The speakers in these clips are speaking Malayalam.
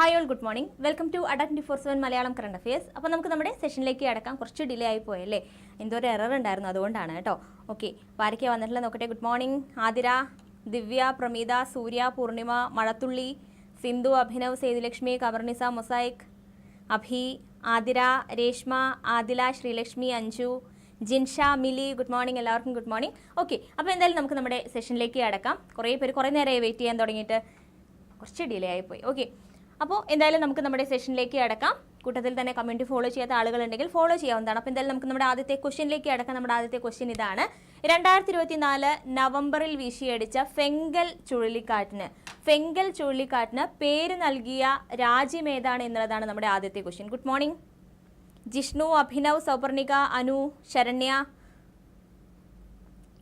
Hi all good morning welcome to Adda twenty four seven Malayalam current affairs അപ്പോൾ നമുക്ക് നമ്മുടെ സെഷനിലേക്ക് അടക്കാം. കുറച്ച് ഡിലേ ആയി പോയല്ലേ? എന്തോ ഒരു എറർ ഉണ്ടായിരുന്നു അതുകൊണ്ടാണ് കേട്ടോ. ഓക്കെ അപ്പോൾ ആരൊക്കെയാണ് വന്നിട്ടില്ല നോക്കട്ടെ. ഗുഡ് മോർണിംഗ് ആതിര ദിവ്യ പ്രമീത സൂര്യ പൂർണിമ മഴത്തുള്ളി Sindhu Abhinav Sethulakshmi കവർണിസ mosaic Abhi Athira Reshma Adila Sreelakshmi Anju Jinsha Mili good morning എല്ലാവർക്കും ഗുഡ് മോർണിംഗ് ഓക്കെ അപ്പോൾ എന്തായാലും നമുക്ക് നമ്മുടെ സെഷനിലേക്ക് അടക്കാം. കുറേ പേര് കുറേ നേരമായി വെയിറ്റ് ചെയ്യാൻ തുടങ്ങിയിട്ട് കുറച്ച് ഡിലേ ആയിപ്പോയി ഓക്കെ അപ്പോൾ എന്തായാലും നമുക്ക് നമ്മുടെ സെഷനിലേക്ക് അടക്കാം കൂട്ടത്തിൽ തന്നെ കമ്മ്യൂണിറ്റി ഫോളോ ചെയ്യാത്ത ആളുകളുണ്ടെങ്കിൽ ഫോളോ ചെയ്യാവുന്നതാണ്. അപ്പോൾ എന്തായാലും നമുക്ക് നമ്മുടെ ആദ്യത്തെ ക്വസ്റ്റ്യനിലേക്ക് അടക്കാം നമ്മുടെ ആദ്യത്തെ ക്വസ്റ്റ്യൻ ഇതാണ്. രണ്ടായിരത്തി ഇരുപത്തി നാല് നവംബറിൽ വീശിയടിച്ച ഫെങ്കൽ ചുഴലിക്കാറ്റിന് ഫെങ്കൽ ചുഴലിക്കാറ്റിന് പേര് നൽകിയ രാജ്യം ഏതാണ് എന്നുള്ളതാണ് നമ്മുടെ ആദ്യത്തെ question. Good morning. Jishnu Abhinav Souparnika Anu Saranya.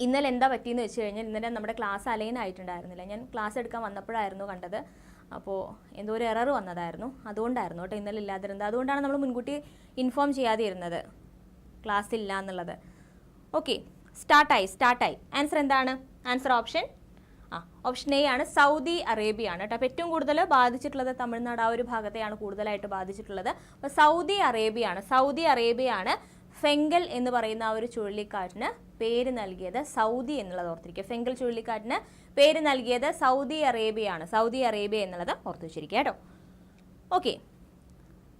ഇന്നലെ എന്താ പറ്റിയെന്ന് വെച്ച് കഴിഞ്ഞാൽ ഇന്നലെ നമ്മുടെ ക്ലാസ് അലൈൻ ആയിട്ടുണ്ടായിരുന്നില്ല. ഞാൻ ക്ലാസ് എടുക്കാൻ വന്നപ്പോഴായിരുന്നു കണ്ടത്. അപ്പോൾ എന്തോ ഒരു എറർ വന്നതായിരുന്നു. അതുകൊണ്ടായിരുന്നു കേട്ടോ ഇന്നലെ ഇല്ലാതിരുന്നത്. അതുകൊണ്ടാണ് നമ്മൾ മുൻകൂട്ടി ഇൻഫോം ചെയ്യാതെ ഇരുന്നത് ക്ലാസ് ഇല്ല എന്നുള്ളത്. ഓക്കെ സ്റ്റാർട്ടായി സ്റ്റാർട്ടായി ആൻസർ എന്താണ്? ആൻസർ ഓപ്ഷൻ ആ ഓപ്ഷൻ എ ആണ് സൗദി അറേബ്യ ആണ് കേട്ടോ. അപ്പോൾ ഏറ്റവും കൂടുതൽ ബാധിച്ചിട്ടുള്ളത് തമിഴ്നാട് ആ ഒരു ഭാഗത്തെയാണ് കൂടുതലായിട്ട് ബാധിച്ചിട്ടുള്ളത്. അപ്പോൾ സൗദി അറേബ്യ ആണ് സൗദി അറേബ്യ ആണ് ഫെങ്കൽ എന്ന് പറയുന്ന ആ ഒരു ചുഴലിക്കാറ്റിന് പേര് നൽകിയത് സൗദി എന്നുള്ളത് ഓർത്തിരിക്കുക. ഫെങ്കൽ ചുഴലിക്കാറ്റിന് പേര് നൽകിയത് സൗദി അറേബ്യ ആണ് സൗദി അറേബ്യ എന്നുള്ളത് ഓർത്തു വെച്ചിരിക്കുക കേട്ടോ. ഓക്കെ.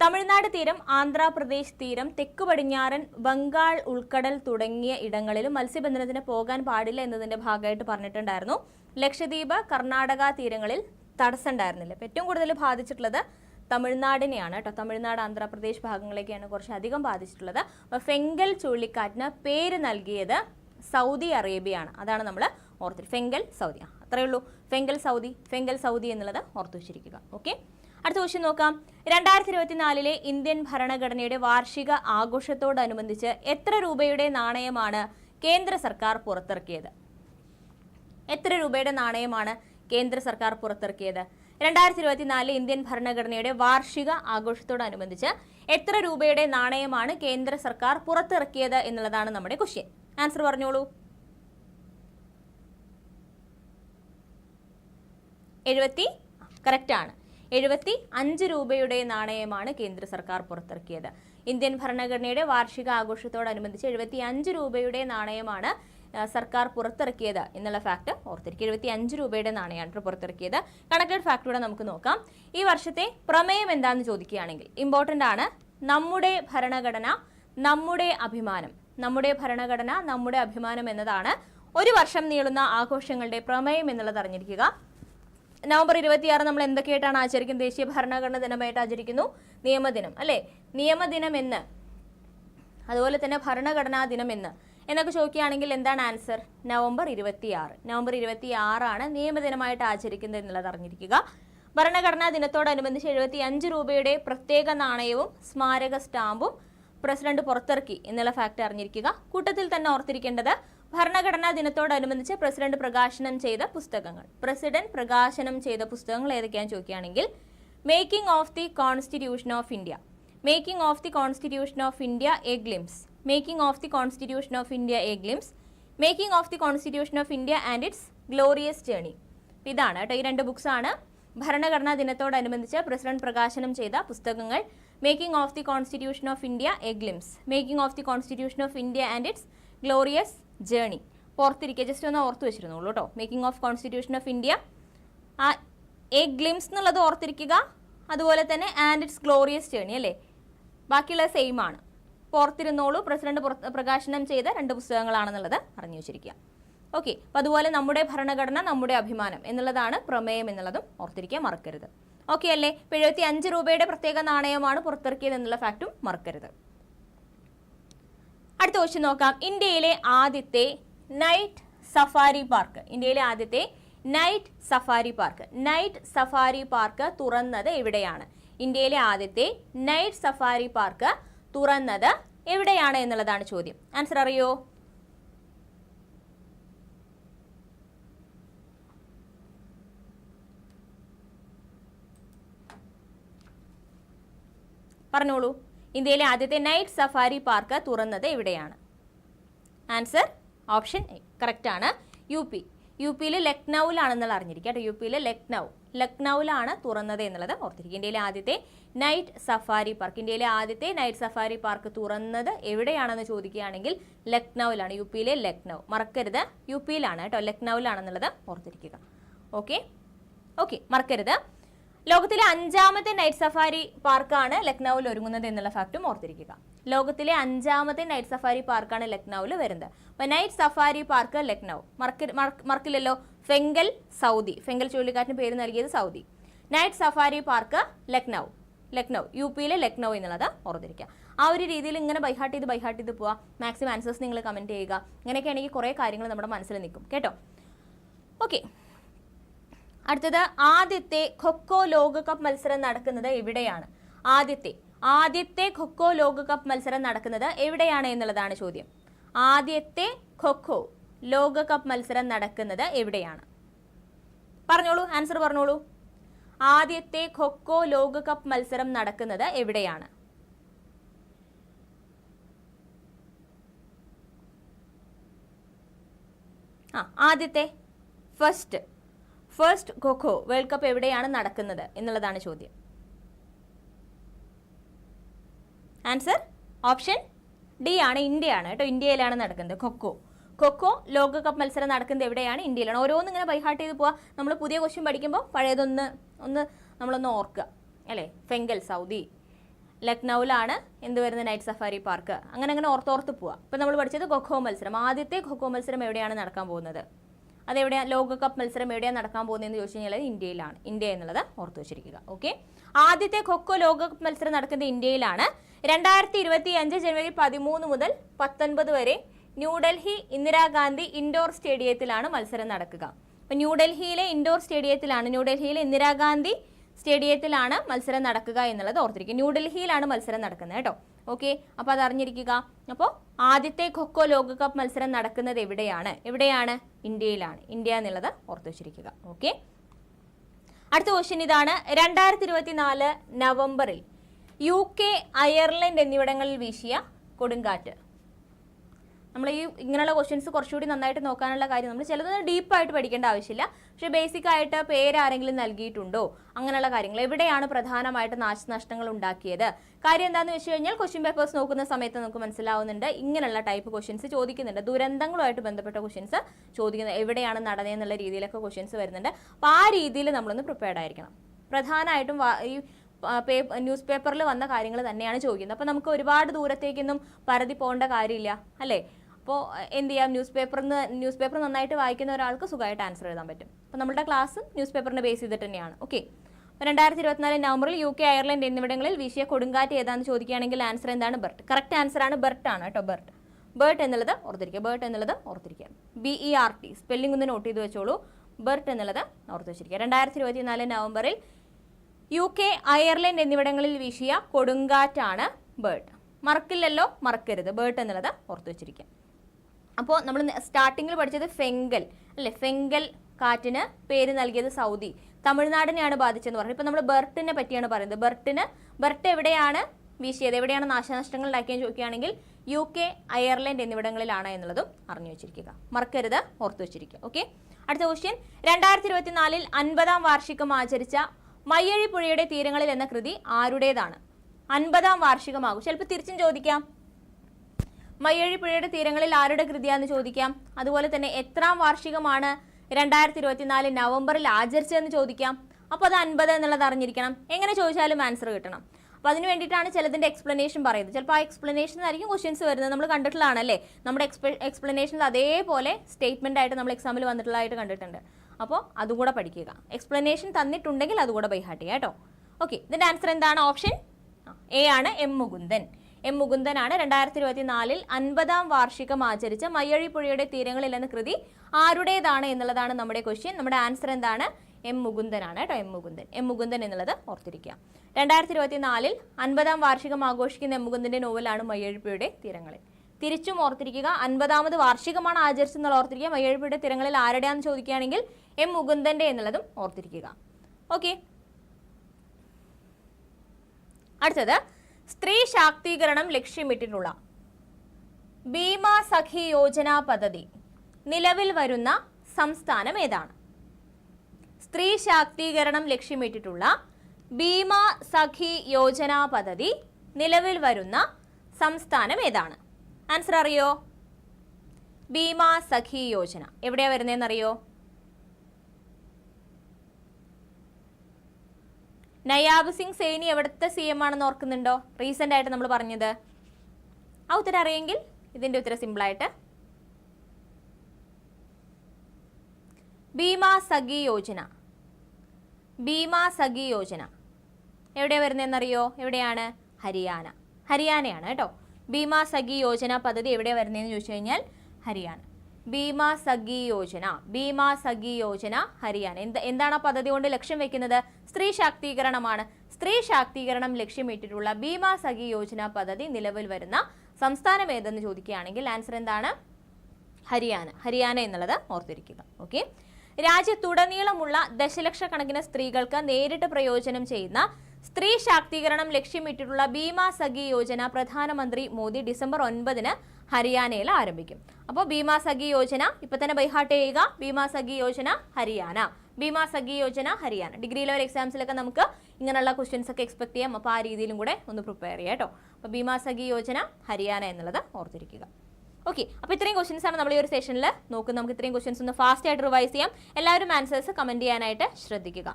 തമിഴ്നാട് തീരം ആന്ധ്രാപ്രദേശ് തീരം തെക്കു പടിഞ്ഞാറൻ ബംഗാൾ ഉൾക്കടൽ തുടങ്ങിയ ഇടങ്ങളിലും മത്സ്യബന്ധനത്തിന് പോകാൻ പാടില്ല എന്നതിന്റെ ഭാഗമായിട്ട് പറഞ്ഞിട്ടുണ്ടായിരുന്നു. ലക്ഷദ്വീപ് കർണാടക തീരങ്ങളിൽ തടസ്സം ഉണ്ടായിരുന്നില്ല ഏറ്റവും കൂടുതൽ ബാധിച്ചിട്ടുള്ളത് തമിഴ്നാടിനെയാണ് കേട്ടോ. തമിഴ്നാട് ആന്ധ്രാപ്രദേശ് ഭാഗങ്ങളേക്കാണ് കുറച്ചധികം ബാധിച്ചിട്ടുള്ളത്. അപ്പോൾ ഫെങ്കൽ ചുഴലിക്കാറ്റിന് പേര് നൽകിയത് സൗദി അറേബ്യയാണ്. അതാണ് നമ്മൾ ഓർത്തി ഫെങ്കൽ സൗദി. അത്രയേ ഉള്ളൂ. ഫെങ്കൽ സൗദി ഫെങ്കൽ സൗദി എന്നുള്ളത് ഓർത്തു വെച്ചിരിക്കുക. ഓക്കെ? അടുത്ത ക്വസ്റ്റ്യൻ നോക്കാം. രണ്ടായിരത്തി ഇരുപത്തിനാലിലെ ഇന്ത്യൻ ഭരണഘടനയുടെ വാർഷിക ആഘോഷത്തോടനുബന്ധിച്ച് എത്ര രൂപയുടെ നാണയമാണ് കേന്ദ്ര സർക്കാർ പുറത്തിറക്കിയത്? എത്ര രൂപയുടെ നാണയമാണ് കേന്ദ്ര സർക്കാർ പുറത്തിറക്കിയത്? രണ്ടായിരത്തി ഇരുപത്തിനാലിലെ ഇന്ത്യൻ ഭരണഘടനയുടെ വാർഷിക ആഘോഷത്തോടനുബന്ധിച്ച് എത്ര രൂപയുടെ നാണയമാണ് കേന്ദ്ര സർക്കാർ പുറത്തിറക്കിയത് എന്നുള്ളതാണ് നമ്മുടെ ക്വസ്റ്റ്യൻ ആൻസർ പറഞ്ഞോളൂ. എഴുപത്തി കറക്റ്റ് ആണ്. എഴുപത്തി അഞ്ച് രൂപയുടെ നാണയമാണ് കേന്ദ്ര സർക്കാർ പുറത്തിറക്കിയത്. ഇന്ത്യൻ ഭരണഘടനയുടെ വാർഷിക ആഘോഷത്തോടനുബന്ധിച്ച് എഴുപത്തി അഞ്ച് രൂപയുടെ നാണയമാണ് സർക്കാർ പുറത്തിറക്കിയത് എന്നുള്ള ഫാക്ട് ഓർത്തിരിക്കുക. എഴുപത്തി അഞ്ച് രൂപയുടെ നാണയമാണ് പുറത്തിറക്കിയത്. കണക്റ്റഡ് ഫാക്ടറിയുടെ നമുക്ക് നോക്കാം. ഈ വർഷത്തെ പ്രമേയം എന്താണെന്ന് ചോദിക്കുകയാണെങ്കിൽ ഇമ്പോർട്ടന്റ് ആണ്. നമ്മുടെ ഭരണഘടന നമ്മുടെ അഭിമാനം. നമ്മുടെ ഭരണഘടന നമ്മുടെ അഭിമാനം എന്നതാണ് ഒരു വർഷം നീളുന്ന ആഘോഷങ്ങളുടെ പ്രമേയം എന്നുള്ളത് അറിഞ്ഞിരിക്കുക. നവംബർ ഇരുപത്തിയാറ് നമ്മൾ എന്തൊക്കെയായിട്ടാണ് ആചരിക്കുന്നത്? ദേശീയ ഭരണഘടന ദിനമായിട്ട് ആചരിക്കുന്നു. നിയമദിനം അല്ലേ? നിയമദിനം എന്ന് അതുപോലെ തന്നെ ഭരണഘടനാ ദിനം എന്ന് എന്നൊക്കെ ചോദിക്കുകയാണെങ്കിൽ എന്താണ് ആൻസർ? നവംബർ ഇരുപത്തിയാറ്. നവംബർ ഇരുപത്തി ആറാണ് നിയമദിനമായിട്ട് ആചരിക്കുന്നത് എന്നുള്ളത് അറിഞ്ഞിരിക്കുക. ഭരണഘടനാ ദിനത്തോടനുബന്ധിച്ച് എഴുപത്തി അഞ്ച് രൂപയുടെ പ്രത്യേക നാണയവും സ്മാരക സ്റ്റാമ്പും പ്രസിഡന്റ് പുറത്തിറക്കി എന്നുള്ള ഫാക്ട് അറിഞ്ഞിരിക്കുക. കൂട്ടത്തിൽ തന്നെ ഓർത്തിരിക്കേണ്ടത് ഭരണഘടനാ ദിനത്തോടനുബന്ധിച്ച് പ്രസിഡന്റ് പ്രകാശനം ചെയ്ത പുസ്തകങ്ങൾ. പ്രസിഡന്റ് പ്രകാശനം ചെയ്ത പുസ്തകങ്ങൾ ഏതൊക്കെയാണെന്ന് ചോദിക്കുകയാണെങ്കിൽ making of the constitution of India making of the constitution of India a glimpse making of the constitution of India a glimpse making of the constitution of India and its glorious journey ഇതാണ് കേട്ടോ. ഈ രണ്ട് ബുക്സ് ആണ് ഭരണഘടനാ ദിനത്തോടനുബന്ധിച്ച് പ്രസിഡന്റ് പ്രകാശനം ചെയ്ത പുസ്തകങ്ങൾ. Making of the constitution of India a glimpse making of the constitution of India and its glorious journey ഓർത്തിരിക്കുക. ജസ്റ്റ് ഒന്ന് ഓർത്ത് വെച്ചിരുന്നുള്ളൂ കേട്ടോ. Making of constitution of India a glimpse എന്നുള്ളത് ഓർത്തിരിക്കുക. അതുപോലെ തന്നെ ആൻഡ് ഇറ്റ്സ് ഗ്ലോറിയസ് ജേണി അല്ലേ? ബാക്കിയുള്ളത് സെയിം ആണ്. പുറത്തിരുന്നോളൂ പ്രസിഡന്റ് പ്രകാശനം ചെയ്ത രണ്ട് പുസ്തകങ്ങളാണെന്നുള്ളത് അറിഞ്ഞു വെച്ചിരിക്കുക. ഓക്കെ. അപ്പോൾ അതുപോലെ നമ്മുടെ ഭരണഘടന നമ്മുടെ അഭിമാനം എന്നുള്ളതാണ് പ്രമേയം എന്നുള്ളതും ഓർത്തിരിക്കുക മറക്കരുത്. ഓക്കെ അല്ലേ? ഇപ്പോൾ എഴുപത്തി അഞ്ച് രൂപയുടെ പ്രത്യേക നാണയമാണ് പുറത്തിറക്കിയത് എന്നുള്ള ഫാക്റ്റും മറക്കരുത്. അടുത്ത ക്വസ്റ്റ്യൻ നോക്കാം. ഇന്ത്യയിലെ ആദ്യത്തെ നൈറ്റ് സഫാരി പാർക്ക് ഇന്ത്യയിലെ ആദ്യത്തെ night safari park night safari park തുറന്നത് എവിടെയാണ്? ഇന്ത്യയിലെ ആദ്യത്തെ നൈറ്റ് സഫാരി പാർക്ക് തുറന്നത് എവിടെയാണ് എന്നുള്ളതാണ് ചോദ്യം. ആൻസർ അറിയോ? പറഞ്ഞോളൂ. ഇന്ത്യയിലെ ആദ്യത്തെ നൈറ്റ് സഫാരി പാർക്ക് തുറന്നത് എവിടെയാണ്? ആൻസർ ഓപ്ഷൻ എ കറക്റ്റ് ആണ്. യു പി യു പിയിൽ ലക്നൌവിലാണെന്നുള്ള അറിഞ്ഞിരിക്കുക കേട്ടോ. യു പിയിൽ ലക്നൗ. ലക്നൌവിലാണ് തുറന്നത് എന്നുള്ളത് ഓർത്തിരിക്കുക. ഇന്ത്യയിലെ ആദ്യത്തെ നൈറ്റ് സഫാരി പാർക്ക്. ഇന്ത്യയിലെ ആദ്യത്തെ നൈറ്റ് സഫാരി പാർക്ക് തുറന്നത് എവിടെയാണെന്ന് ചോദിക്കുകയാണെങ്കിൽ ലക്നൌവിലാണ്. യു പിയിലെ ലക്നൗ. മറക്കരുത്. യു പിയിലാണ് കേട്ടോ. ലക്നൌവിലാണെന്നുള്ളത് ഓർത്തിരിക്കുക. ഓക്കെ? ഓക്കെ മറക്കരുത്. ലോകത്തിലെ അഞ്ചാമത്തെ നൈറ്റ് സഫാരി പാർക്കാണ് ലക്നൌവിൽ ഒരുങ്ങുന്നത് എന്നുള്ള ഫാക്റ്റും ഓർത്തിരിക്കുക. ലോകത്തിലെ അഞ്ചാമത്തെ നൈറ്റ് സഫാരി പാർക്കാണ് ലക്നൌവിൽ വരുന്നത്. അപ്പൊ നൈറ്റ് സഫാരി പാർക്ക് ലക്നൗ. മറക്ക മറക്ക- മറക്കില്ലല്ലോ ഫെങ്കൽ സൗദി. ഫെങ്കൽ ചുഴലിക്കാറ്റിന് പേര് നൽകിയത് Saudi. Night safari park Lucknow. Lucknow. U പിയിലെ ലക്നൗ എന്നുള്ളത് ഓർത്തിരിക്കുക. ആ ഒരു രീതിയിൽ ഇങ്ങനെ ബൈഹാട്ട് ചെയ്ത് ബൈഹാട്ട് ചെയ്ത് പോവുക മാക്സിമം ആൻസേഴ്സ് നിങ്ങൾ കമന്റ് ചെയ്യുക. ഇങ്ങനെയൊക്കെ ഇങ്ങനെയൊക്കെയാണെങ്കിൽ കുറേ കാര്യങ്ങൾ നമ്മുടെ മനസ്സിൽ നിൽക്കും. കേട്ടോ? ഓക്കെ അടുത്തത് ആദ്യത്തെ ഖൊക്കോ ലോകകപ്പ് മത്സരം നടക്കുന്നത് എവിടെയാണ്? ആദ്യത്തെ ആദ്യത്തെ ഖൊഖോ ലോകകപ്പ് മത്സരം നടക്കുന്നത് എവിടെയാണ് എന്നുള്ളതാണ് ചോദ്യം. ആദ്യത്തെ ഖൊഖോ ലോകകപ്പ് മത്സരം നടക്കുന്നത് എവിടെയാണ്? പറഞ്ഞോളൂ ആൻസർ പറഞ്ഞോളൂ. ആദ്യത്തെ ഖൊഖോ ലോകകപ്പ് മത്സരം നടക്കുന്നത് എവിടെയാണ്? ആ ആദ്യത്തെ first first kho kho world cup എവിടെയാണ് നടക്കുന്നത് എന്നുള്ളതാണ് ചോദ്യം. ആൻസർ ഓപ്ഷൻ ഡി ആണ് ഇന്ത്യയാണ്. കേട്ടോ ഇന്ത്യയിലാണ് നടക്കുന്നത്. കൊക്കോ കൊക്കോ ലോകകപ്പ് മത്സരം നടക്കുന്നത് എവിടെയാണ്? ഇന്ത്യയിലാണ്. ഓരോന്നും ഇങ്ങനെ ബൈഹാർട്ട് ചെയ്ത് പോവാ. നമ്മൾ പുതിയ ക്വസ്റ്റ്യൻ പഠിക്കുമ്പോൾ പഴയതൊന്ന് ഒന്ന് നമ്മളൊന്ന് ഓർക്കുക. അല്ലേ? ഫെങ്കൽ സൗദി ലക്നൌവിലാണ് എന്ത് വരുന്നത്? നൈറ്റ് സഫാരി പാർക്ക് അങ്ങനെ അങ്ങനെ ഓർത്തോർത്ത് പോവാം. ഇപ്പം നമ്മൾ പഠിച്ചത് കൊക്കോ മത്സരം. ആദ്യത്തെ കൊക്കോ മത്സരം എവിടെയാണ് നടക്കാൻ പോകുന്നത്? അതെവിടെയാണ് ലോകകപ്പ് മത്സരം എവിടെയാണ് നടക്കാൻ പോകുന്നതെന്ന് ചോദിച്ചു കഴിഞ്ഞാൽ ഇന്ത്യയിലാണ്. ഇന്ത്യ എന്നുള്ളത് ഓർത്തു വെച്ചിരിക്കുക. ഓക്കെ ആദ്യത്തെ ഖൊക്കോ ലോകകപ്പ് മത്സരം നടക്കുന്നത് ഇന്ത്യയിലാണ്. രണ്ടായിരത്തി ഇരുപത്തി അഞ്ച് ജനുവരി പതിമൂന്ന് മുതൽ പത്തൊൻപത് വരെ ന്യൂഡൽഹി ഇന്ദിരാഗാന്ധി ഇൻഡോർ സ്റ്റേഡിയത്തിലാണ് മത്സരം നടക്കുക. അപ്പം ന്യൂഡൽഹിയിലെ ഇൻഡോർ സ്റ്റേഡിയത്തിലാണ് ന്യൂഡൽഹിയിലെ ഇന്ദിരാഗാന്ധി സ്റ്റേഡിയത്തിലാണ് മത്സരം നടക്കുക എന്നുള്ളത് ഓർത്തിരിക്കുക. ന്യൂഡൽഹിയിലാണ് മത്സരം നടക്കുന്നത് കേട്ടോ. ഓക്കെ? അപ്പോൾ അതറിഞ്ഞിരിക്കുക. അപ്പോൾ ആദ്യത്തെ ഖൊഖോ ലോകകപ്പ് മത്സരം നടക്കുന്നത് എവിടെയാണ്? എവിടെയാണ്? ഇന്ത്യയിലാണ്. ഇന്ത്യ എന്നുള്ളത് ഓർത്തു വെച്ചിരിക്കുക. ഓക്കെ? അടുത്ത ക്വസ്റ്റ്യൻ ഇതാണ്. രണ്ടായിരത്തി ഇരുപത്തി നാല് നവംബറിൽ യു കെ അയർലൻഡ് എന്നിവിടങ്ങളിൽ വീശിയ കൊടുങ്കാറ്റ്. നമ്മൾ ഈ ഇങ്ങനെയുള്ള ക്വസ്റ്റ്യൻസ് കുറച്ചുകൂടി നന്നായിട്ട് നോക്കാനുള്ള കാര്യം നമ്മൾ ചിലതൊന്നും ഡീപ്പായിട്ട് പഠിക്കേണ്ട ആവശ്യമില്ല. പക്ഷേ ബേസിക് ആയിട്ട് പേരാരെങ്കിലും നൽകിയിട്ടുണ്ടോ? അങ്ങനെയുള്ള കാര്യങ്ങൾ. എവിടെയാണ് പ്രധാനമായിട്ട് നാശനഷ്ടങ്ങൾ ഉണ്ടാക്കിയത്? കാര്യം എന്താണെന്ന് വെച്ച് കഴിഞ്ഞാൽ ക്വസ്റ്റ്യൻ പേപ്പേഴ്സ് നോക്കുന്ന സമയത്ത് നമുക്ക് മനസ്സിലാവുന്നുണ്ട്. ഇങ്ങനെയുള്ള ടൈപ്പ് ക്വസ്റ്റ്യൻസ് ചോദിക്കുന്നുണ്ട്. ദുരന്തങ്ങളുമായിട്ട് ബന്ധപ്പെട്ട ക്വസ്റ്റ്യൻസ് ചോദിക്കുന്നത് എവിടെയാണ് നടന്നതെന്നുള്ള രീതിയിലൊക്കെ ക്വസ്റ്റ്യൻസ് വരുന്നുണ്ട്. അപ്പോൾ ആ രീതിയിൽ നമ്മളൊന്ന് പ്രിപ്പയർഡ് ആയിരിക്കണം. പ്രധാനമായിട്ടും ഈ ന്യൂസ് പേപ്പറിൽ വന്ന കാര്യങ്ങൾ തന്നെയാണ് ചോദിക്കുന്നത്. അപ്പോൾ നമുക്ക് ഒരുപാട് ദൂരത്തേക്കൊന്നും പരതി പോകേണ്ട കാര്യമില്ല അല്ലേ? അപ്പോൾ എന്ത് ചെയ്യാം? ന്യൂസ് പേപ്പറിൽ ന്യൂസ് പേപ്പർ നന്നായിട്ട് വായിക്കുന്ന ഒരാൾക്ക് സുഖമായിട്ട് ആൻസർ എഴുതാൻ പറ്റും. അപ്പോൾ നമ്മുടെ ക്ലാസ് ന്യൂസ് പേപ്പറിനെ ബേസ് ചെയ്തിട്ട് തന്നെയാണ്. ഓക്കെ രണ്ടായിരത്തി ഇരുപത്തിനാല് നവംബറിൽ യു കെ അയർലൻഡ് എന്നിവിടങ്ങളിൽ വിഷയ കൊടുങ്കാറ്റ് ഏതാണെന്ന് ചോദിക്കുകയാണെങ്കിൽ ആൻസർ എന്താണ്? ബർട്ട്. കറക്റ്റ് ആൻസർ ആണ് ബർട്ട് ആണ് കേട്ടോ ബർട്ട്. ബേർട്ട് എന്നുള്ളത് ഓർത്തിരിക്കുക ബേർട്ട് എന്നുള്ളത് ഓർത്തിരിക്കുക. B E R T spelling ഒന്ന് നോട്ട് ചെയ്ത് വെച്ചോളൂ. ബർട്ട് എന്നുള്ളത് ഓർത്ത് വെച്ചിരിക്കുക. രണ്ടായിരത്തി ഇരുപത്തിനാല് നവംബറിൽ യു കെ അയർലൻഡ് എന്നിവിടങ്ങളിൽ വീശിയ കൊടുങ്കാറ്റാണ് ബേർട്ട് മറക്കില്ലല്ലോ മറക്കരുത്. ബേർട്ട് എന്നുള്ളത് ഓർത്തു വെച്ചിരിക്കുക. അപ്പോൾ നമ്മൾ സ്റ്റാർട്ടിങ്ങിൽ പഠിച്ചത് ഫെങ്കൽ അല്ലേ? ഫെങ്കൽ കാറ്റിന് പേര് നൽകിയത് സൗദി തമിഴ്നാടിനെയാണ് ബാധിച്ചതെന്ന് പറഞ്ഞത്. ഇപ്പോൾ നമ്മൾ ബെർട്ടിനെ പറ്റിയാണ് പറയുന്നത്. ബെർട്ടിന് ബെർട്ട് എവിടെയാണ് വീശിയത്? എവിടെയാണ് നാശനഷ്ടങ്ങൾ ഉണ്ടാക്കിയെന്ന് ചോദിക്കുകയാണെങ്കിൽ യു കെ അയർലൻഡ് എന്നിവിടങ്ങളിലാണ് എന്നുള്ളതും അറിഞ്ഞു വെച്ചിരിക്കുക. മറക്കരുത് ഓർത്തു വെച്ചിരിക്കുക. ഓക്കെ അടുത്ത ക്വസ്റ്റ്യൻ രണ്ടായിരത്തി ഇരുപത്തിനാലിൽ അൻപതാം വാർഷികം ആചരിച്ച മയ്യഴി പുഴയുടെ തീരങ്ങളിൽ എന്ന കൃതി ആരുടേതാണ്? അൻപതാം വാർഷികമാകും. ചിലപ്പോൾ തിരിച്ചും ചോദിക്കാം. മയ്യഴി പുഴയുടെ തീരങ്ങളിൽ ആരുടെ കൃതിയാന്ന് ചോദിക്കാം. അതുപോലെ തന്നെ എത്രാം വാർഷികമാണ് രണ്ടായിരത്തി ഇരുപത്തിനാല് നവംബറിൽ ആചരിച്ചതെന്ന് ചോദിക്കാം. അപ്പോൾ അത് അൻപത് എന്നുള്ളത് അറിഞ്ഞിരിക്കണം. എങ്ങനെ ചോദിച്ചാലും ആൻസർ കിട്ടണം. അപ്പോൾ അതിന് വേണ്ടിയിട്ടാണ് ചിലതിന്റെ എക്സ്പ്ലനേഷൻ പറയുന്നത്. ചിലപ്പോൾ ആ എക്സ്പ്ലനേഷൻ ആയിരിക്കും ക്വസ്റ്റ്യൻസ് വരുന്നത്. നമ്മൾ കണ്ടിട്ടുള്ളതാണല്ലേ? നമ്മുടെ എക്സ്പ്ലനേഷനിൽ അതേപോലെ സ്റ്റേറ്റ്മെന്റ് ആയിട്ട് നമ്മൾ എക്സാമിൽ വന്നിട്ടുള്ളതായിട്ട് കണ്ടിട്ടുണ്ട്. അപ്പോൾ അതും കൂടെ പഠിക്കുക. എക്സ്പ്ലനേഷൻ തന്നിട്ടുണ്ടെങ്കിൽ അതുകൂടെ ബൈഹാട്ട് ചെയ്യുക കേട്ടോ. ഓക്കെ ഇതിന്റെ ആൻസർ എന്താണ്? ഓപ്ഷൻ എ ആണ് എം മുകുന്ദൻ. എം മുകുന്ദനാണ് രണ്ടായിരത്തി ഇരുപത്തി നാലിൽ അൻപതാം വാർഷികം ആചരിച്ച മയ്യഴി പുഴയുടെ തീരങ്ങളിൽ എന്ന കൃതി ആരുടേതാണ് എന്നുള്ളതാണ് നമ്മുടെ ക്വസ്റ്റ്യൻ നമ്മുടെ ആൻസർ എന്താണ്? എം മുകുന്ദനാണ് കേട്ടോ എം മുകുന്ദൻ. എം മുകുന്ദൻ എന്നുള്ളത് ഓർത്തിരിക്കുക. രണ്ടായിരത്തി ഇരുപത്തി നാലിൽ അൻപതാം വാർഷികം ആഘോഷിക്കുന്ന എം മുകുന്ദന്റെ നോവലാണ് മയ്യഴിപ്പുഴയുടെ തീരങ്ങളിൽ. തിരിച്ചും ഓർത്തിരിക്കുക. അൻപതാമത് വാർഷികമാണ് ആചരിച്ചെന്നുള്ള ഓർത്തിരിക്കുക. മയ്യഴപ്പിയുടെ തിരങ്ങളിൽ ആരുടെയാണെന്ന് ചോദിക്കുകയാണെങ്കിൽ എം മുകുന്ദന്റെ എന്നുള്ളതും ഓർത്തിരിക്കുക. ഓക്കെ അടുത്തത് സ്ത്രീ ശാക്തീകരണം ലക്ഷ്യമിട്ടിട്ടുള്ള ഭീമ സഖി യോജന പദ്ധതി നിലവിൽ വരുന്ന സംസ്ഥാനം ഏതാണ്? സ്ത്രീ ശാക്തീകരണം ലക്ഷ്യമിട്ടിട്ടുള്ള ഭീമ സഖി യോജന പദ്ധതി നിലവിൽ വരുന്ന സംസ്ഥാനം ഏതാണ്? ആൻസർ അറിയോ? ഭീമ സഖി യോജന. എവിടെയാ വരുന്നതെന്ന് അറിയോ നയാബ് സിംഗ് സേനി എവിടുത്തെ സി എം ആണെന്ന് ഓർക്കുന്നുണ്ടോ? റീസെന്റ് ആയിട്ട് നമ്മൾ പറഞ്ഞത്. ആ ഉത്തരം അറിയെങ്കിൽ ഇതിന്റെ ഉത്തരം സിമ്പിളായിട്ട് ഭീമ സഖി യോജന. ഭീമ സഖി യോജന. എവിടെയാണ് വരുന്നതെന്നറിയോ എവിടെയാണ്? ഹരിയാന. ഹരിയാനയാണ് കേട്ടോ. ഭീമ സഖി യോജന പദ്ധതി എവിടെ വരുന്നതെന്ന് ചോദിച്ചു കഴിഞ്ഞാൽ ഹരിയാന. ഭീമ സഖി യോജന ഭീമ സഖി യോജന ഹരിയാന. എന്ത് എന്താണ് ആ പദ്ധതി കൊണ്ട് ലക്ഷ്യം വെക്കുന്നത്? സ്ത്രീ ശാക്തീകരണമാണ്. സ്ത്രീ ശാക്തീകരണം ലക്ഷ്യമിട്ടിട്ടുള്ള ഭീമ സഖി യോജന പദ്ധതി നിലവിൽ വരുന്ന സംസ്ഥാനം ഏതെന്ന് ചോദിക്കുകയാണെങ്കിൽ ആൻസർ എന്താണ്? ഹരിയാന. ഹരിയാന എന്നുള്ളത് ഓർത്തിരിക്കുക. ഓക്കെ? രാജ്യത്തുടനീളമുള്ള ദശലക്ഷക്കണക്കിന് സ്ത്രീകൾക്ക് നേരിട്ട് പ്രയോജനം ചെയ്യുന്ന സ്ത്രീ ശാക്തീകരണം ലക്ഷ്യമിട്ടിട്ടുള്ള ഭീമ സഖി യോജന പ്രധാനമന്ത്രി മോദി ഡിസംബർ ഒൻപതിന് ഹരിയാനയിൽ ആരംഭിക്കും. അപ്പോൾ ഭീമ സഖി യോജന ഇപ്പൊ തന്നെ ബൈഹാട്ട് ചെയ്യുക ഭീമ സഖി യോജന ഹരിയാന. ഭീമ സഖി യോജന ഹരിയാന. ഡിഗ്രി ലെവൽ എക്സാംസിലൊക്കെ നമുക്ക് ഇങ്ങനെയുള്ള ക്വസ്റ്റ്യൻസ് ഒക്കെ എക്സ്പെക്ട് ചെയ്യാം. അപ്പോൾ ആ രീതിയിലും കൂടെ ഒന്ന് പ്രിപ്പയർ ചെയ്യാം കേട്ടോ. അപ്പോൾ ഭീമ സഖി യോജന ഹരിയാന എന്നുള്ളത് ഓർത്തിരിക്കുക. ഓക്കെ അപ്പോൾ ഇത്രയും ക്വസ്റ്റ്യൻസ് ആണ് നമ്മൾ ഈ ഒരു സെഷനിൽ നോക്കുന്നത്. നമുക്ക് ഇത്രയും ക്വസ്റ്റ്യൻസ് ഒന്ന് ഫാസ്റ്റ് ആയിട്ട് റിവൈസ് ചെയ്യാം. എല്ലാവരും ആൻസേഴ്സ് കമന്റ് ചെയ്യാനായിട്ട് ശ്രദ്ധിക്കുക.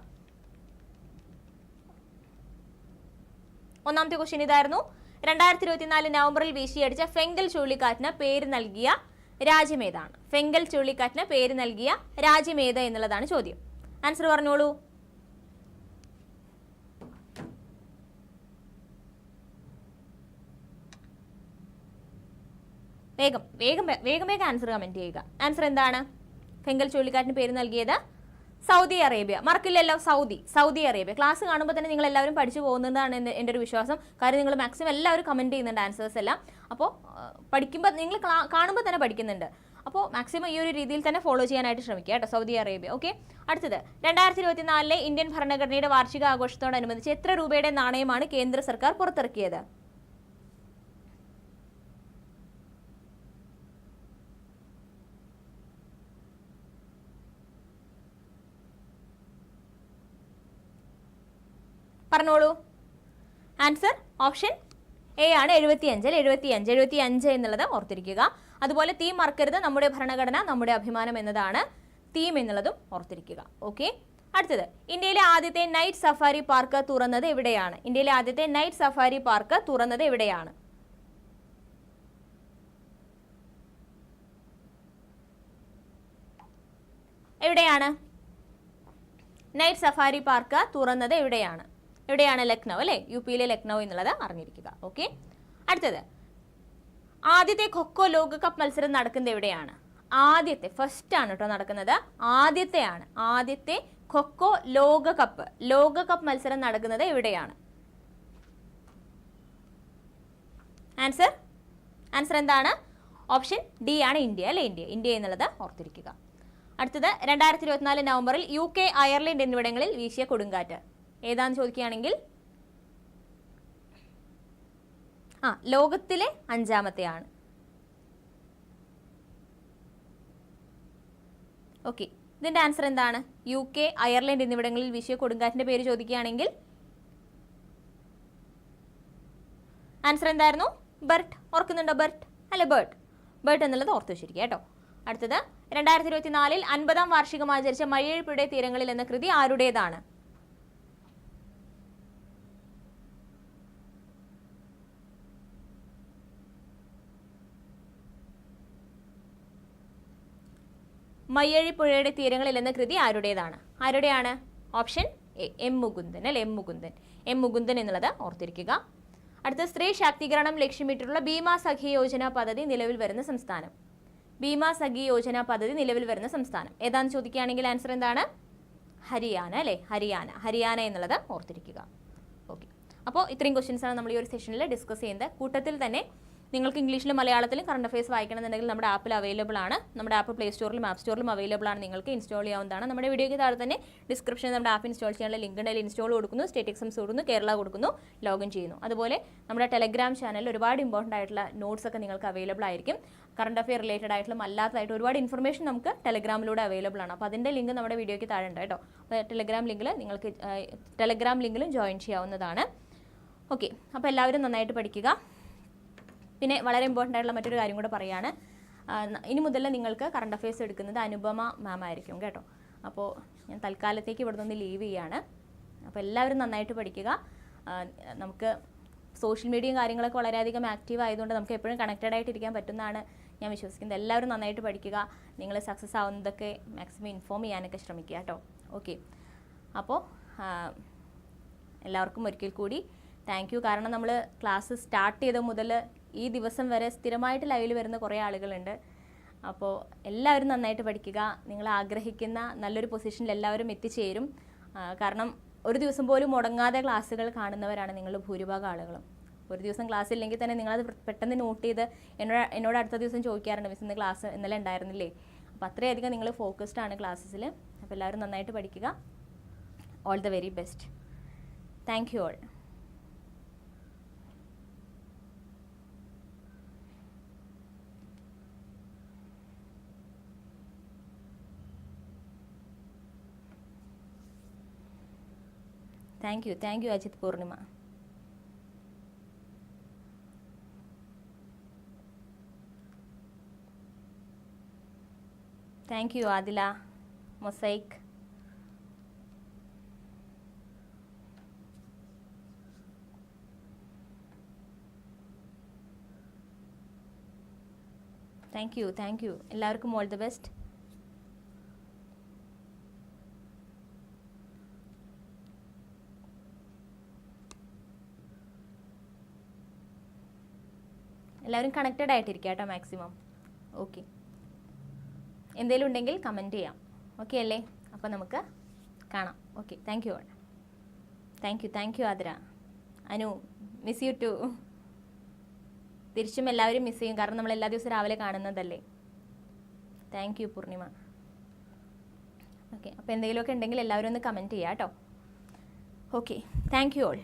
ഒന്നാമത്തെ ക്വസ്റ്റ്യൻ ഇതായിരുന്നു. രണ്ടായിരത്തി ഇരുപത്തിനാല് നവംബറിൽ വീശിയടിച്ച ഫെങ്കൽ ചുഴലിക്കാറ്റിന് പേര് നൽകിയ രാജ്യമേതാണ് ഫെങ്കൽ ചുഴലിക്കാറ്റിന് പേര് നൽകിയ രാജ്യമേത് എന്നുള്ളതാണ് ചോദ്യം. ആൻസർ പറഞ്ഞോളൂ. വേഗം വേഗം വേഗം വേഗം ആൻസർ കമന്റ് ചെയ്യുക. ആൻസർ എന്താണ്? ഫെങ്കൽ ചുഴലിക്കാറ്റിന് പേര് നൽകിയത് സൗദി അറേബ്യ. മറക്കില്ലല്ലോ സൗദി സൗദി അറേബ്യ. ക്ലാസ് കാണുമ്പോൾ തന്നെ നിങ്ങൾ എല്ലാവരും പഠിച്ചു പോകുന്നതാണ് എന്റെ ഒരു വിശ്വാസം. കാര്യം നിങ്ങൾ മാക്സിമം എല്ലാവരും കമന്റ് ചെയ്യുന്നുണ്ട് ആൻസേഴ്സ് എല്ലാം. അപ്പോൾ പഠിക്കുമ്പോൾ നിങ്ങൾ കാണുമ്പോൾ തന്നെ പഠിക്കുന്നുണ്ട്. അപ്പോൾ മാക്സിമം ഈ ഒരു രീതിയിൽ തന്നെ ഫോളോ ചെയ്യാനായിട്ട് ശ്രമിക്കുക കേട്ടോ സൗദി അറേബ്യ. ഓക്കെ അടുത്തത് രണ്ടായിരത്തി ഇരുപത്തിനാലിലെ ഇന്ത്യൻ ഭരണഘടനയുടെ വാർഷിക ആഘോഷത്തോടനുബന്ധിച്ച് എത്ര രൂപയുടെ നാണയമാണ് കേന്ദ്ര സർക്കാർ പുറത്തിറക്കിയത്? പറഞ്ഞോളൂ. ആൻസർ ഓപ്ഷൻ എ ആണ് എഴുപത്തി എഴുപത്തിയഞ്ച് എഴുപത്തി അഞ്ച് എഴുപത്തി അഞ്ച് എന്നുള്ളത് ഓർത്തിരിക്കുക. അതുപോലെ തീം മറക്കരുത് നമ്മുടെ ഭരണഘടന നമ്മുടെ അഭിമാനം എന്നതാണ് തീം എന്നുള്ളതും ഓർത്തിരിക്കുക. ഓക്കെ അടുത്തത് ഇന്ത്യയിലെ ആദ്യത്തെ നൈറ്റ് സഫാരി പാർക്ക് തുറന്നത് എവിടെയാണ്? ഇന്ത്യയിലെ ആദ്യത്തെ നൈറ്റ് സഫാരി പാർക്ക് തുറന്നത് എവിടെയാണ്? എവിടെയാണ്? നൈറ്റ് സഫാരി പാർക്ക് തുറന്നത് എവിടെയാണ്? എവിടെയാണ് ലക്നൗ അല്ലേ? യു പിയിലെ ലക്നൗ എന്നുള്ളത് അറിഞ്ഞിരിക്കുക. ഓക്കെ അടുത്തത്. ആദ്യത്തെ ഖൊക്കോ ലോകകപ്പ് മത്സരം നടക്കുന്നത് എവിടെയാണ്? ആദ്യത്തെ ഫസ്റ്റ് ആണ് കേട്ടോ നടക്കുന്നത്. ആദ്യത്തെയാണ്. ആദ്യത്തെ ഖൊക്കോ ലോകകപ്പ് ലോകകപ്പ് മത്സരം നടക്കുന്നത് എവിടെയാണ്? ആൻസർ ആൻസർ എന്താണ്? ഓപ്ഷൻ ഡി ആണ് ഇന്ത്യ അല്ലേ? ഇന്ത്യ. ഇന്ത്യ എന്നുള്ളത് ഓർത്തിരിക്കുക. അടുത്തത് രണ്ടായിരത്തി ഇരുപത്തിനാല് നവംബറിൽ യു കെ അയർലൻഡ് എന്നിവിടങ്ങളിൽ വീശിയ കൊടുങ്കാറ്റ്. ഏതാന്ന് ചോദിക്കുകയാണെങ്കിൽ ആ ലോകത്തിലെ അഞ്ചാമത്തെയാണ്. ഓക്കെ ഇതിന്റെ ആൻസർ എന്താണ്? യു കെ അയർലൻഡ് എന്നിവിടങ്ങളിൽ വിഷയ കൊടുങ്കാറ്റിന്റെ പേര് ചോദിക്കുകയാണെങ്കിൽ ആൻസർ എന്തായിരുന്നു? ബർട്ട് ഓർക്കുന്നുണ്ടോ ബർട്ട് അല്ല ബർട്ട് ബർട്ട് എന്നുള്ളത് ഓർത്ത് വെച്ചിരിക്കുക കേട്ടോ. അടുത്തത് രണ്ടായിരത്തി ഇരുപത്തിനാലിൽ അൻപതാം വാർഷികം ആചരിച്ച മയ്യഴിപ്പുഴയുടെ തീരങ്ങളിൽ എന്ന കൃതി ആരുടേതാണ്? മയ്യഴിപ്പുഴയുടെ തീരങ്ങളിൽ എന്ന കൃതി ആരുടേതാണ്? ആരുടെയാണ്? ഓപ്ഷൻ എ എം മുകുന്ദൻ അല്ലെ? എം മുകുന്ദൻ. എം മുകുന്ദൻ എന്നുള്ളത് ഓർത്തിരിക്കുക. അടുത്ത സ്ത്രീ ശാക്തീകരണം ലക്ഷ്യമിട്ടുള്ള ഭീമാ സഖി യോജന പദ്ധതി നിലവിൽ വരുന്ന സംസ്ഥാനം. ഭീമാ സഖി യോജന പദ്ധതി നിലവിൽ വരുന്ന സംസ്ഥാനം. ഏതാന്ന് ചോദിക്കുകയാണെങ്കിൽ ആൻസർ എന്താണ്? ഹരിയാന അല്ലേ? ഹരിയാന. ഹരിയാന എന്നുള്ളത് ഓർത്തിരിക്കുക. ഓക്കെ അപ്പോൾ ഇത്രയും ക്വസ്റ്റ്യൻസ് ആണ് നമ്മൾ ഈ ഒരു സെഷനിൽ ഡിസ്കസ് ചെയ്യുന്നത്. കൂട്ടത്തിൽ തന്നെ നിങ്ങൾക്ക് ഇംഗ്ലീഷിലും മലയാളത്തിലും കറണ്ട് അഫയേഴ്സ് വായിക്കണമെന്നുണ്ടെങ്കിൽ നമ്മുടെ ആപ്പിൽ അവൈലബിൾ ആണ്. നമ്മുടെ ആപ്പ് പ്ലേ സ്റ്റോറിലും ആപ്പ് സ്റ്റോറിലും അവൈലബിൾ ആണ്. നിങ്ങൾക്ക് ഇൻസ്റ്റാൾ ചെയ്യാവുന്നതാണ്. നമ്മുടെ വീഡിയോയ്ക്ക് താഴെ തന്നെ ഡിസ്ക്രിപ്ഷനിൽ നമ്മുടെ ആപ്പ് ഇൻസ്റ്റാൾ ചെയ്യാനുള്ള ലിങ്ക് ഉണ്ടെങ്കിൽ ഇൻസ്റ്റാൾ കൊടുക്കുന്നു. സ്റ്റേറ്റ് എക്സാംസ് കൊടുക്കുന്നു കേരള കൊടുക്കുന്നു. ലോഗിൻ ചെയ്യുന്നു. അതുപോലെ നമ്മുടെ ടെലഗ്രാം ചാനലിൽ ഒരുപാട് ഇമ്പോർട്ടന്റ് ആയിട്ടുള്ള നോട്ട്സ് ഒക്കെ നിങ്ങൾക്ക് അവൈലബിൾ ആയിരിക്കും. കറണ്ട് അഫെയർ റിലേറ്റഡ് ആയിട്ടുള്ള അല്ലാത്തതായിട്ട് ഒരുപാട് ഇൻഫർമേഷൻ നമുക്ക് ടെലഗ്രാമിലൂടെ അവൈലബിൾ ആണ്. അപ്പോൾ അതിന്റെ ലിങ്ക് നമ്മുടെ വീഡിയോയ്ക്ക് താഴെ ഉണ്ട് കേട്ടോ. അപ്പോൾ ടെലഗ്രാം ലിങ്കിൽ നിങ്ങൾക്ക് ടെലഗ്രാം ലിങ്കിലും ജോയിൻ ചെയ്യാവുന്നതാണ്. ഓക്കെ അപ്പോൾ എല്ലാവരും നന്നായിട്ട് പഠിക്കുക. പിന്നെ വളരെ ഇമ്പോർട്ടന്റ് ആയിട്ടുള്ള മറ്റൊരു കാര്യം കൂടെ പറയുകയാണ് ഇനി മുതൽ നിങ്ങൾക്ക് കറണ്ട് അഫയേഴ്സ് എടുക്കുന്നത് അനുപമ മാം ആയിരിക്കും കേട്ടോ. അപ്പോൾ ഞാൻ തൽക്കാലത്തേക്ക് ഇവിടെ നിന്ന് ലീവ് ചെയ്യാണ്. അപ്പോൾ എല്ലാവരും നന്നായിട്ട് പഠിക്കുക. നമുക്ക് സോഷ്യൽ മീഡിയയും കാര്യങ്ങളൊക്കെ വളരെയധികം ആക്റ്റീവ് ആയതുകൊണ്ട് നമുക്ക് എപ്പോഴും കണക്റ്റഡ് ആയിട്ടിരിക്കാൻ പറ്റുന്നതാണ് ഞാൻ വിശ്വസിക്കുന്നത്. എല്ലാവരും നന്നായിട്ട് പഠിക്കുക. നിങ്ങൾ സക്സസ് ആവുന്നതൊക്കെ മാക്സിമം ഇൻഫോം ചെയ്യാനൊക്കെ ശ്രമിക്കുക കേട്ടോ. ഓക്കെ അപ്പോൾ എല്ലാവർക്കും ഒരിക്കൽ കൂടി താങ്ക് യു കാരണം നമ്മൾ ക്ലാസ് സ്റ്റാർട്ട് ചെയ്ത മുതൽ ഈ ദിവസം വരെ സ്ഥിരമായിട്ട് ലൈവിൽ വരുന്ന കുറേ ആളുകളുണ്ട്. അപ്പോൾ എല്ലാവരും നന്നായിട്ട് പഠിക്കുക. നിങ്ങൾ ആഗ്രഹിക്കുന്ന നല്ലൊരു പൊസിഷനിൽ എല്ലാവരും എത്തിച്ചേരും. കാരണം ഒരു ദിവസം പോലും മുടങ്ങാതെ ക്ലാസ്സുകൾ കാണുന്നവരാണ് നിങ്ങൾ ഭൂരിഭാഗം ആളുകളും. ഒരു ദിവസം ക്ലാസ് ഇല്ലെങ്കിൽ തന്നെ നിങ്ങളത് പെട്ടെന്ന് നോട്ട് ചെയ്ത് എന്നോട് എന്നോട് അടുത്ത ദിവസം ചോദിക്കാറുണ്ട് മിസ് ഇന്ന് ക്ലാസ് ഇന്നലെ ഉണ്ടായിരുന്നില്ലേ? അപ്പോൾ അത്രയധികം നിങ്ങൾ ഫോക്കസ്ഡ് ആണ് ക്ലാസ്സസിൽ അപ്പോൾ എല്ലാവരും നന്നായിട്ട് പഠിക്കുക. All the very best thank you all thank you thank you Ajith Poornima thank you Adila mosaic thank you thank you എല്ലാവർക്കും ഓൾ എല്ലാവരും കണക്റ്റഡ് ആയിട്ടിരിക്കുക കേട്ടോ മാക്സിമം ഓക്കെ എന്തെങ്കിലും ഉണ്ടെങ്കിൽ കമന്റ് ചെയ്യാം. ഓക്കെ അല്ലേ? അപ്പോൾ നമുക്ക് കാണാം. Okay thank you thank you thank you Athira. Anu miss you too തിരിച്ചും എല്ലാവരും മിസ് ചെയ്യും. കാരണം നമ്മൾ എല്ലാ ദിവസവും രാവിലെ കാണുന്നതല്ലേ? Thank you Poornima. ഓക്കെ അപ്പോൾ എന്തെങ്കിലുമൊക്കെ ഉണ്ടെങ്കിൽ എല്ലാവരും ഒന്ന് കമന്റ് ചെയ്യാം കേട്ടോ. Okay thank you all